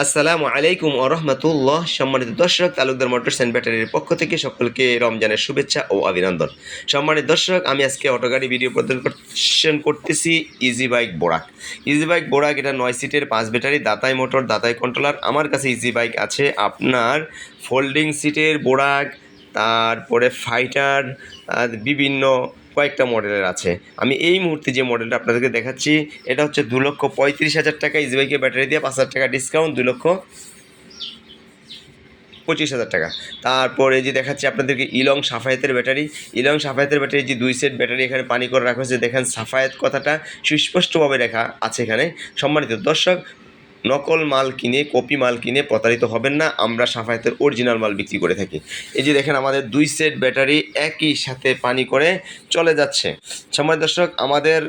আসসালামু আলাইকুম আরহামতুল্লাহ সম্মানিত দর্শক, তালুকদার মোটরস অ্যান্ড ব্যাটারির পক্ষ থেকে সকলকে রমজানের শুভেচ্ছা ও অভিনন্দন। সম্মানিত দর্শক, আমি আজকে অটো গাড়ি ভিডিও প্রদর্শন করতেছি easy bike Borak easy bike Borak এটা নয় সিটের পাঁচ ব্যাটারি, দাতাই মোটর, দাতাই কন্ট্রোলার আমার কাছে ইজি বাইক আছে আপনার ফোল্ডিং সিটের বোরাক তারপরে ফাইটার বিভিন্ন কয়েকটা মডেলের আছে। আমি এই মুহূর্তে যে মডেলটা আপনাদেরকে দেখাচ্ছি, এটা হচ্ছে দু লক্ষ পঁয়ত্রিশ হাজার টাকা ইজি বাইকের ব্যাটারি দিয়ে পাঁচ হাজার টাকা ডিসকাউন্ট দু লক্ষ পঁচিশ হাজার টাকা। তারপরে যে দেখাচ্ছি আপনাদেরকে ইলং সাফায়েতের ব্যাটারি। ইলং সাফায়েতের ব্যাটারি যে দুই সেট ব্যাটারি এখানে পানি করে রাখা হয়েছে, দেখেন সাফায়েত কথাটা সুস্পষ্টভাবে লেখা আছে এখানে। সম্মানিত দর্শক নকল মাল কিনে, কপি মাল কিনে প্রতারিত হবেন না, আমরা সাফায়েতের অরিজিনাল মাল বিক্রি করে থাকি। এই যে দেখেন আমাদের দুই সেট ব্যাটারি একই সাথে পানি করে চলে যাচ্ছে। সময় দর্শক, আমাদের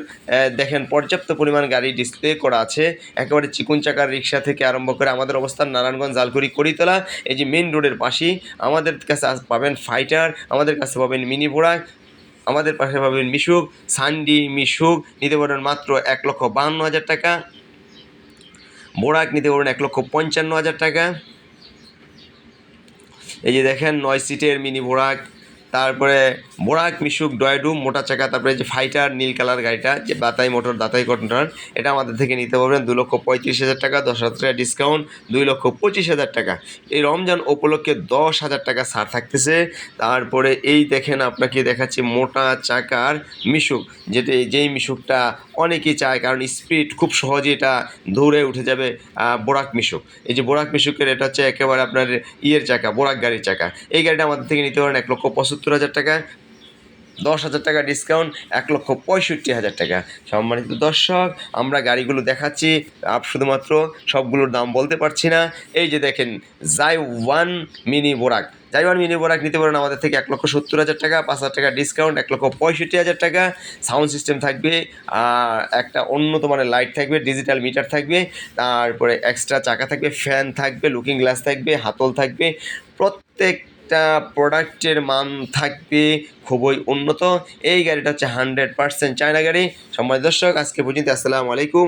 দেখেন পর্যাপ্ত পরিমাণ গাড়ি ডিসপ্লে করা আছে। একেবারে চিকুন চাকার রিক্সা থেকে আরম্ভ করে আমাদের অবস্থান নারায়ণগঞ্জ, জালকুড়ি, করিতলা। এই যে মেন রোডের পাশেই আমাদের কাছে পাবেন ফাইটার আমাদের কাছে পাবেন মিনি বোরাক আমাদের পাশে পাবেন মিশুক, সান্ডি, মিশুক। নিতে পারেন মাত্র এক লক্ষ বাহান্ন হাজার টাকা। বোরাক নিতে পারবেন এক লক্ষ পঞ্চান্ন হাজার টাকা। এই যে দেখেন, নয় সিটের মিনি বোরাক তারপরে বোরাক মিশুক ডয়ডু মোটা চাকা, তারপরে যে ফাইটার, নীল কালার গাড়িটা, যে বাতাই মোটর, দাতাই কন্ট্রোলার এটা আমাদের থেকে নিতে পারবেন দু লক্ষ পঁয়ত্রিশ হাজার টাকা, দশ হাজার টাকা ডিসকাউন্ট দুই লক্ষ পঁচিশ হাজার টাকা। এই রমজান উপলক্ষে দশ হাজার টাকা ছাড় থাকতেছে। তারপরে এই দেখেন আপনাকে দেখাচ্ছি মোটা চাকার মিশুক, যেটা যেই মিশুকটা অনেকেই চায়, কারণ স্পিড খুব সহজে এটা দৌড়ে উঠে যাবে বোরাক মিশুক। এই যে বোরাক মিশুকের এটা হচ্ছে একেবারে আপনার ইয়ের চাকা, বোরাক গাড়ির চাকা। এই গাড়িটা আমাদের থেকে নিতে পারেন এক লক্ষ পঁচাত্তর হাজার টাকা, দশ হাজার টাকা ডিসকাউন্ট এক লক্ষ পঁয়ষট্টি হাজার টাকা। সম্মানিত দর্শক, আমরা গাড়িগুলো দেখাচ্ছি, আপ শুধুমাত্র সবগুলোর দাম বলতে পারছি না। এই যে দেখেন জাই ওয়ান মিনি বোরাক জাই ওয়ান মিনি বোরাক নিতে পারেন আমাদের থেকে এক লক্ষ সত্তর হাজার টাকা, পাঁচ হাজার টাকা ডিসকাউন্ট এক লক্ষ পঁয়ষট্টি হাজার টাকা। সাউন্ড সিস্টেম থাকবে একটা উন্নত মানের লাইট থাকবে ডিজিটাল মিটার থাকবে, তারপরে এক্সট্রা চাকা থাকবে ফ্যান থাকবে লুকিং গ্লাস থাকবে, হাতল থাকবে। প্রত্যেক একটা প্রোডাক্টের মান থাকবে খুবই উন্নত। এই গাড়িটা হচ্ছে হান্ড্রেড পার্সেন্ট চায়না গাড়ি। সম্মানিত দর্শক, আজকে পর্যন্ত আসসালামু আলাইকুম।